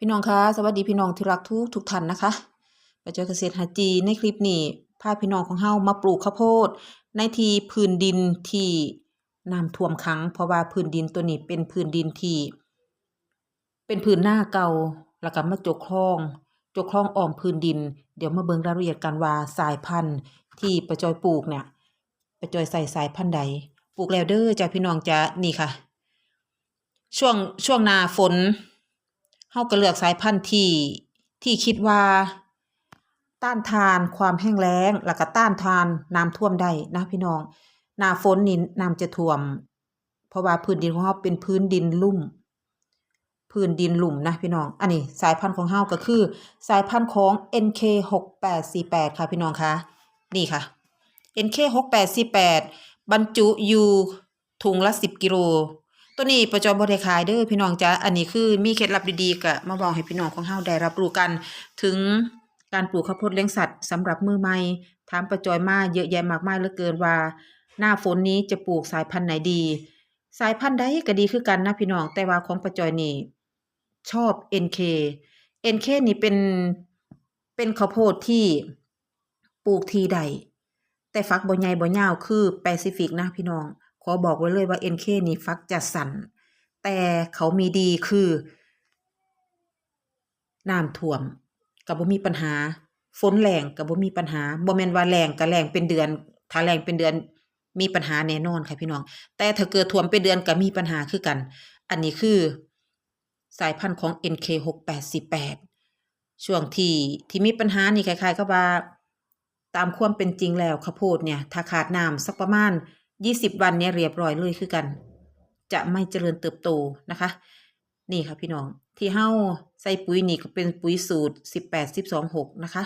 พี่น้องคะสวัสดีพี่น้องที่รักทุกทุกท่านนะคะประจอยเกษตรหาจีในคลิปนี้พาพี่น้องของเฮามาปลูกข้าวโพด ในที่พื้นดินที่น้ำท่วมขัง เพราะว่าพื้นดินตัวนี้เป็นพื้นดินที่ เป็นพื้นหน้าเก่าแล้วก็มาจกคลองจกคลองอ้อมพื้นดิน เดี๋ยวมาเบิ่งรายละเอียดกันว่าสายพันธุ์ที่ประจอยปลูกเนี่ยประจอยใส่สายพันธุ์ใดปลูกแล้วเด้อจ้ะพี่น้องจะนี่ค่ะ ช่วงช่วงหนาฝน เฮาก็เลือกสายพันธุ์ที่ที่คิดว่า ต้านทานความแห้งแล้ง แล้วก็ต้านทานน้ำท่วมได้นะพี่น้อง หน้าฝนนี่น้ำจะท่วม เพราะว่าพื้นดินของเฮาเป็นพื้นดินลุ่ม พื้นดินหลุมนะพี่น้อง อันนี้สายพันธุ์ของเฮาก็คือ สายพันธุ์ของ NK 6848 ค่ะพี่น้องคะนี่ค่ะ NK 6848 บรรจุอยู่ถุงละ 10 กิโล ตัวนี้ประจอบ่ได้ขายเด้อพี่น้องจ้ะอันนี้คือมีเคล็ดลับดีๆก็มาบอกให้พี่น้องของเฮาได้รับรู้กัน ถึงการปลูกข้าวโพดเลี้ยงสัตว์สำหรับมือใหม่ถามประจอยมาเยอะแยะมากมายเหลือเกินว่า หน้าฝนนี้จะปลูกสายพันธุ์ไหนดี สายพันธุ์ใดก็ดีคือกันนะพี่น้องแต่ว่าของประจอยนี่ชอบ NK NK นี่เป็นเป็นข้าวโพดที่ปลูกทีใดแต่ฟักบ่ใหญ่บ่ยาวคือแปซิฟิกนะพี่น้อง ขอบอกไว้เลยว่า NK นี่ฟักจะสั่น แต่เขามีดีคือน้ำท่วมก็บ่มีปัญหา ฝนแรงก็บ่มีปัญหาบ่แม่นว่าแรงก็แรงเป็นเดือน ถ้าแรงเป็นเดือนมีปัญหาแน่นอนค่ะพี่น้อง แต่ถ้าเกิดท่วมเป็นเดือนก็มีปัญหาคือกัน อันนี้คือสายพันธุ์ของ NK 688ช่วงที่ที่มีปัญหานี่คล้ายๆกับว่า ตามความเป็นจริงแล้วข้าวโพดเนี่ย ถ้าขาดน้ำสักประมาณ 20วันเนี่ยเรียบร้อยเลยคือกัน จะไม่เจริญเติบโตนะคะ นี่ค่ะพี่น้องที่เฮาใส่ปุ๋ยนี่ก็เป็นปุ๋ยสูตร18 12 6นะคะ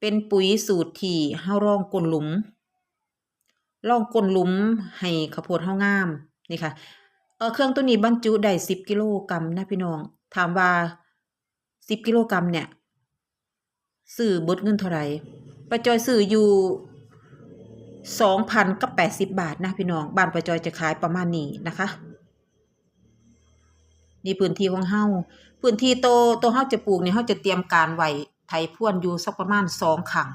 เป็นปุ๋ยสูตรที่เฮาร่องก้นหลุมร่องก้นหลุมให้ข้าวโพดเฮางามนี่ค่ะเออเครื่องตัวนี้บรรจุได้10กิโลกรัมนะพี่น้อง ถามว่า10กิโลกรัมเนี่ยซื้อเบิดเงินเท่าไหร่ประจอยซื้ออยู่ 2,000กับ80 บาทนะพี่น้องบ้านประจอยจะขายประมาณนี้นะคะนี่พื้นที่ของเฮาพื้นที่โตโตเฮาจะปลูกเนี่ยเฮาจะเตรียมการไว้ไถพ่วนอยู่สักประมาณ2ครั้ง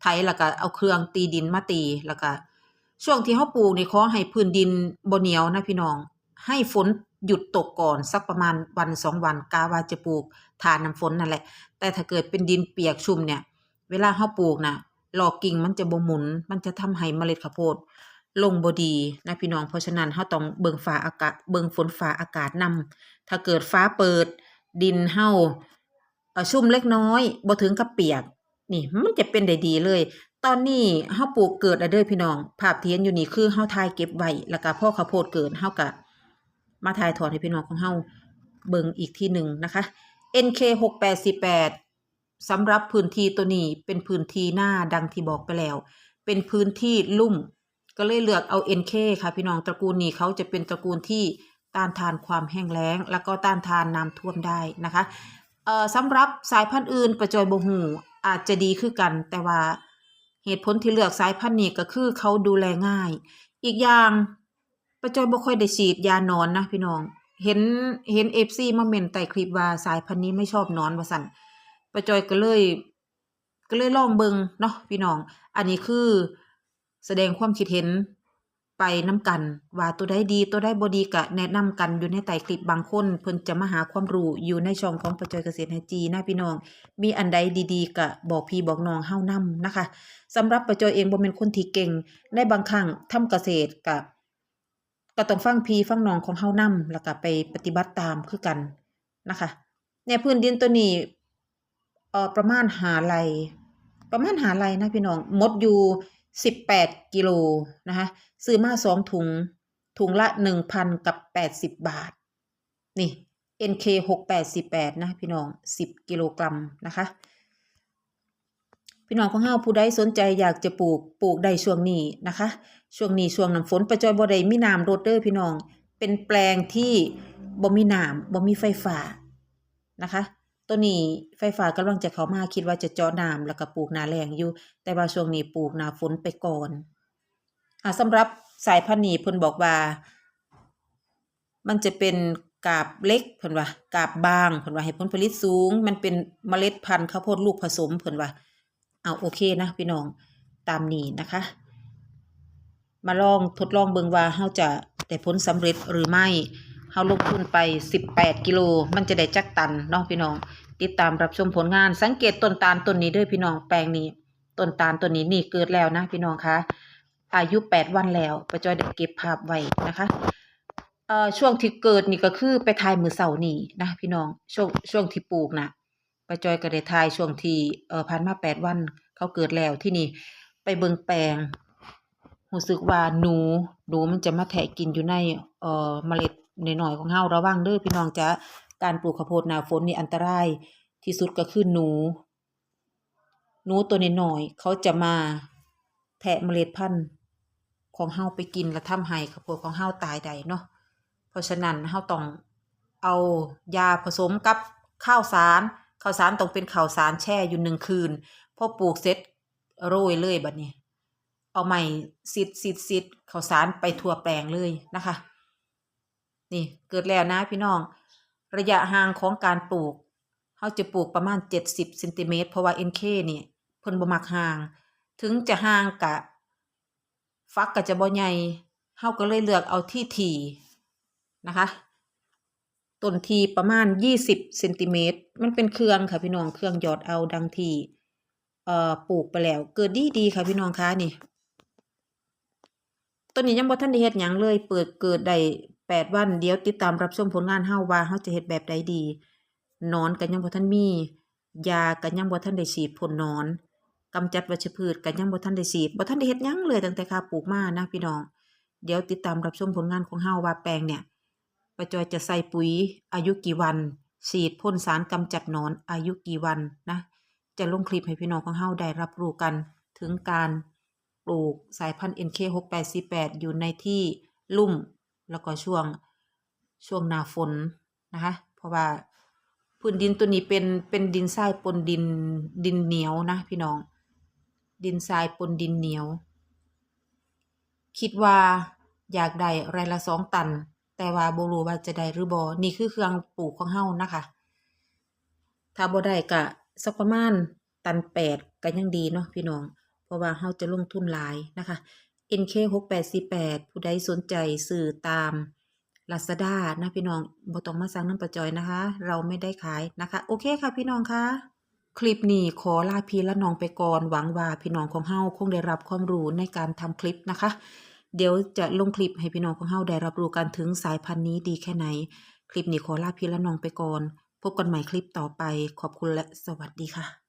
ไถแล้วก็เอาเครื่องตีดินมาตีแล้วก็ช่วงที่เฮาปลูกนี่ขอให้พื้นดินบ่เหนียวนะพี่น้อง ให้ฝนหยุดตกก่อนสักประมาณวันสองวันกาว่าจะปลูกทานน้ำฝนนั่นแหละ แต่ถ้าเกิดเป็นดินเปียกชุ่มเนี่ย เวลาเฮาปลูกน่ะ หลอกกิ่งมันจะบ่หมุน มันจะทำให้เมล็ดข้าวโพดลงบ่ดีนะพี่น้องเพราะฉะนั้นเฮาต้องเบิ่งฟ้าอากาศเบิ่งฝนฟ้าอากาศนำถ้าเกิดฟ้าเปิด ดินเฮาเอ่อชุ่มเล็กน้อยบ่ถึงกับเปียก นี่มันจะเป็นได้ดีเลย ตอนนี้เฮาปลูกเกิดแล้วเด้อพี่น้อง ภาพเที่เห็นอยู่นี่คือเฮาถ่ายเก็บไว้แล้วก็พ่อข้าวโพดเกิดเฮาก็มาถ่ายถอนให้พี่น้องของเฮาเบิ่งอีกทีหนึ่งนะคะ NK 688 สำหรับพื้นที่ตัวนี้เป็นพื้นที่หน้าดังที่บอกไปแล้ว เป็นพื้นที่ลุ่ม ก็เลยเลือกเอา NK ค่ะพี่น้องตระกูลนี้เขาจะเป็นตระกูลที่ต้านทานความแห้งแล้ง แล้วก็ต้านทานน้ำท่วมได้นะคะเอ่อสำหรับสายพันธุ์อื่นประจอยบหูอาจจะดีคือกัน แต่ว่าเหตุผลที่เลือกสายพันธุ์นี้ก็คือเขาดูแลง่าย อีกอย่างประจอยบ่ค่อยได้ฉีดยานอนนะพี่น้อง เห็นเห็น FC มาเมนใต้คลิปว่าสายพันธุ์นี้ไม่ชอบนอนว่าซั่น ปจอยก็เลย ก็เลยลองเบิงเนาะพี่น้อง อันนี้คือแสดงความคิดเห็นไปน้ำกัน ว่าตัวใดดีตัวใดบ่ดีก็แนะนำกันอยู่ในใต้คลิปบางคนเพิ่นจะมาหาความรู้อยู่ในช่องของประจอยเกษตรไฮจีนะพี่น้อง มีอันใดดีๆก็บอกพี่บอกน้องเฮานํนะคะสำหรับประจอยเองบ่แม่นคนที่เก่งในบางครั้งทำเกษตรก็ก็ต้องฟังพี่ฟังน้องของเฮานํแล้วก็ไปปฏิบัติตามคือกันนะคะเนี่ยพื้นดินตัวนี้ เอ่อประมาณหาไร่ประมาณหาไร่นะพี่น้องหมดอยู่สิบแปดกิโลนะคะซื้อมาสองถุง ถุงละหนึ่งพันกับแปดสิบบาท นี่ NK หกแปดสิบแปดนะพี่น้องสิบกิโลกรัมนะคะ พี่น้องของเฮาผู้ใดสนใจอยากจะปลูกปลูกได้ช่วงนี้นะคะ ช่วงนี้ช่วงน้ำฝนประจอยบ่ได้มีน้ำโรดเด้อพี่น้อง เป็นแปลงที่บ่มีน้ำบ่มีไฟฟ้านะคะ ตัวนี้ไฟฟ้ากำลังจะเข้ามาคิดว่าจะเจาะน้ำแล้วก็ปลูกนาแรงอยู่ แต่ว่าช่วงนี้ปลูกนาฝนไปก่อนอ่าสำหรับสายพันธุ์นี้เพิ่นบอกว่า มันจะเป็นกาบเล็กเพิ่นว่ากาบบางเพิ่นว่าให้ผลผลิตสูง มันเป็นเมล็ดพันธุ์ข้าวโพดลูกผสมเพิ่นว่าเอาโอเคนะพี่น้องตามนี้นะคะ มาลองทดลองเบิ่งว่าเฮาจะได้ผลสำเร็จหรือไม่เฮาลงทุนไป 18 กิโล มันจะได้จักตันเนาะพี่น้อง ติดตามรับชมผลงานสังเกตต้นตาลต้นนี้ด้อพี่น้องแปลงนี้ต้นตาลต้นนี้นี่เกิดแล้วนะพี่น้องคะอายุ 8 วันแล้วป้าจอยได้เก็บภาพไว้นะคะเอ่อช่วงที่เกิดนี่ก็คือไปถ่ายมือเสาร์นี่นะพี่น้องช่วงช่วงที่ปลูกนะป้าจอยก็ได้ถ่ายช่วงที่เอ่อผ่านมา8วันเขาเกิดแล้วที่นี่ไปเบิ่งแปลงรู้สึกว่าหนูหนูมันจะมาแทะกินอยู่ในเอ่อเมล็ดหน่อยๆของเฮาระวังเด้อพี่น้องจ๊ะ การปลูกข้าวโพดหน้าฝนนี่อันตรายที่สุดก็คือหนู หนูตัวนน้อยเขาจะมาแทะเมล็ดพันธุ์ของเฮาไปกินแล้วทำให้ข้าวโพดของเฮาตายได้เนาะเพราะฉะนั้นเฮาต้องเอายาผสมกับข้าวสารข้าวสารต้องเป็นข้าวสารแช่อยู่หนึ่งคืนพอปลูกเสร็จโรยเลยบัดนี้ เอาใหม่ซิดซิดซิดข้าวสารไปทั่วแปลงเลยนะคะ นี่เกิดแล้วนะพี่น้อง ระยะห่างของการปลูกเขาจะปลูกประมาณเจ็ดสิบเซนติเมตรเพราะว่าเอ็นเคนี่เพิ่นบ่มักห่าง ถึงจะห่างกะ ฟักก็จะบ่ใหญ่เฮาก็เลยเลือกเอาที่ถี่นะคะต้นทีประมาณยี่สิบเซนติเมตรมันเป็นเครื่องค่ะพี่น้องเครื่องหยอดเอาดังทีเอ่อปลูกไปแล้ว เกิดดีดีค่ะพี่น้องคะนี่ต้นนี้ยังบ่ทันได้เฮ็ดหยังเลย เปิดเกิดได้ แปดวันเดี๋ยวติดตามรับชมผลงานเฮาว่าเฮาจะเฮ็ดแบบใดดีนอนก็ยังบ่ทันมี ยาก็ยังบ่ทันได้ฉีดพ่นนอนกำจัดวัชพืชก็ยังบ่ทันได้ฉีดบ่ทันได้เฮ็ดหยังเลยตั้งแต่ข้าปลูกมานะพี่น้อง เดี๋ยวติดตามรับชมผลงานของเฮาว่าแปลงเนี่ยปจอยจะใส่ปุ๋ยอายุกี่วันฉีดพ่นสารกำจัดนอนอายุกี่วันนะ จะลงคลิปให้พี่น้องของเฮาได้รับรู้กันถึงการปลูกสายพันธุ์ NK688 อยู่ในที่ลุ่ม แล้วก็ช่วงช่วงหน้าฝนนะคะ เพราะว่าพื้นดินตัวนี้เป็นเป็นดินทรายปนดินดินเหนียวนะพี่น้อง ดินทรายปนดินเหนียว คิดว่าอยากได้ไรละสองตัน แต่ว่าโบรูว่าจะได้หรือบ่นี่คือเครื่องปลูกของเฮานะคะ ถ้าบ่ได้ก็สักประมาณตันแปดก็ยังดีเนาะพี่น้อง เพราะว่าเฮาจะลงทุนหลายนะคะ NK 6848 ผู้ใดสนใจสื่อตาม Lazada นะพี่น้องบ่ต้องมาสั่งน้ำประจอยนะคะ เราไม่ได้ขายนะคะ โอเคค่ะพี่น้องคะคลิปนี้ขอลาพี่และน้องไปก่อนหวังว่าพี่น้องของเฮาคงได้รับความรู้ในการทำคลิปนะคะ เดี๋ยวจะลงคลิปให้พี่น้องของเฮาได้รับรู้กันถึงสายพันธุ์นี้ดีแค่ไหน คลิปนี้ขอลาพี่และน้องไปก่อน พบกันใหม่คลิปต่อไปขอบคุณและสวัสดีค่ะ